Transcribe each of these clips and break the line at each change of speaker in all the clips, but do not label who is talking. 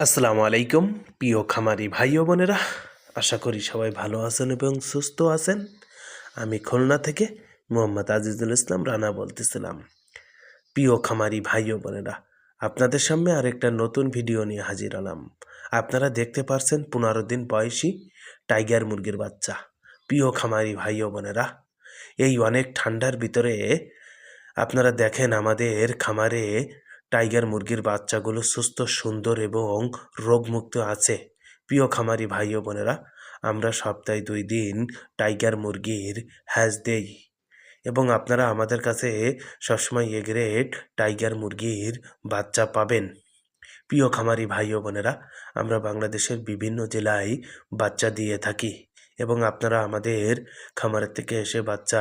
আসসালামু আলাইকুম, প্রিয় খামারি ভাই ও বোনেরা। আশা করি সবাই ভালো আছেন এবং সুস্থ আছেন। আমি খুলনা থেকে মোহাম্মদ আজিজুল ইসলাম রানা বলতেছিলাম। প্রিয় খামারি ভাই ও বোনেরা, আপনাদের সামনে আরেকটা নতুন ভিডিও নিয়ে হাজির হলাম। আপনারা দেখতে পারছেন পনেরো দিন বয়সী টাইগার মুরগির বাচ্চা। প্রিয় খামারি ভাই ও বোনেরা, এই অনেক ঠান্ডার ভিতরে আপনারা দেখেন আমাদের খামারে টাইগার মুরগির বাচ্চাগুলো সুস্থ, সুন্দর এবং রোগমুক্ত আছে। প্রিয় খামারি ভাই ও বোনেরা, আমরা সপ্তাহে দুই দিন টাইগার মুরগির হ্যাজ দেই এবং আপনারা আমাদের কাছে সবসময় এ টাইগার মুরগির বাচ্চা পাবেন। প্রিয় খামারি ভাই ও বোনেরা, আমরা বাংলাদেশের বিভিন্ন জেলায় বাচ্চা দিয়ে থাকি এবং আপনারা আমাদের খামারের থেকে এসে বাচ্চা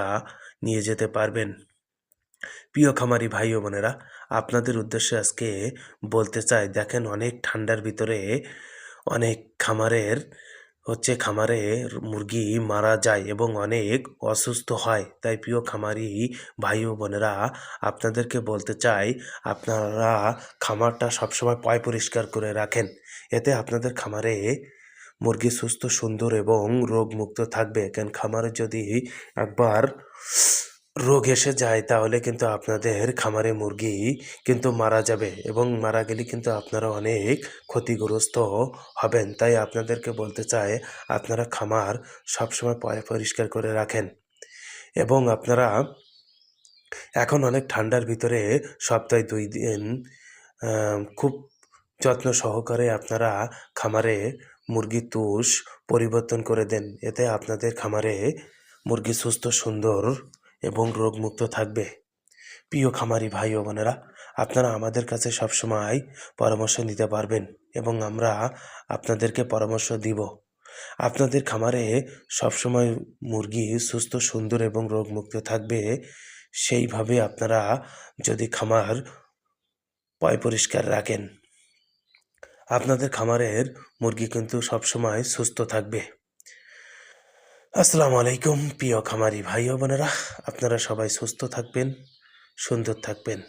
নিয়ে যেতে পারবেন। প্রিয় খামারি ভাই ও বোনেরা, আপনাদের উদ্দেশ্যে আজকে বলতে চাই, দেখেন অনেক ঠান্ডার ভিতরে অনেক খামারের, হচ্ছে খামারে মুরগি মারা যায় এবং অনেক অসুস্থ হয়। তাই প্রিয় খামারি ভাই ও বোনেরা, আপনাদেরকে বলতে চাই, আপনারা খামারটা সবসময় পয় পরিষ্কার করে রাখেন। এতে আপনাদের খামারে মুরগি সুস্থ, সুন্দর এবং রোগমুক্ত থাকবে। কেন, খামারে যদি একবার রোগ এসে যায়, তাহলে কিন্তু আপনাদের খামারে মুরগি কিন্তু মারা যাবে এবং মারা গেলে কিন্তু আপনারা অনেক ক্ষতিগ্রস্ত হবেন। তাই আপনাদেরকে বলতে চাই, আপনারা খামার সবসময় পয়, পরিষ্কার করে রাখেন এবং আপনারা এখন অনেক ঠান্ডার ভিতরে সপ্তাহে দুই দিন খুব যত্ন সহকারে আপনারা খামারে মুরগি তুষ পরিবর্তন করে দেন। এতে আপনাদের খামারে মুরগি সুস্থ, সুন্দর এবং রোগমুক্ত থাকবে। প্রিয় খামারি ভাই ও বোনেরা, আপনারা আমাদের কাছে সবসময় পরামর্শ নিতে পারবেন এবং আমরা আপনাদেরকে পরামর্শ দিব। আপনাদের খামারে সবসময় মুরগি সুস্থ, সুন্দর এবং রোগমুক্ত থাকবে, সেইভাবে আপনারা যদি খামার পয় পরিষ্কার রাখেন, আপনাদের খামারের মুরগি কিন্তু সবসময় সুস্থ থাকবে। আসসালামু আলাইকুম প্রিয় খামারি ভাই বোনেরা। আপনারা সবাই সুস্থ থাকবেন সুন্দর থাকবেন।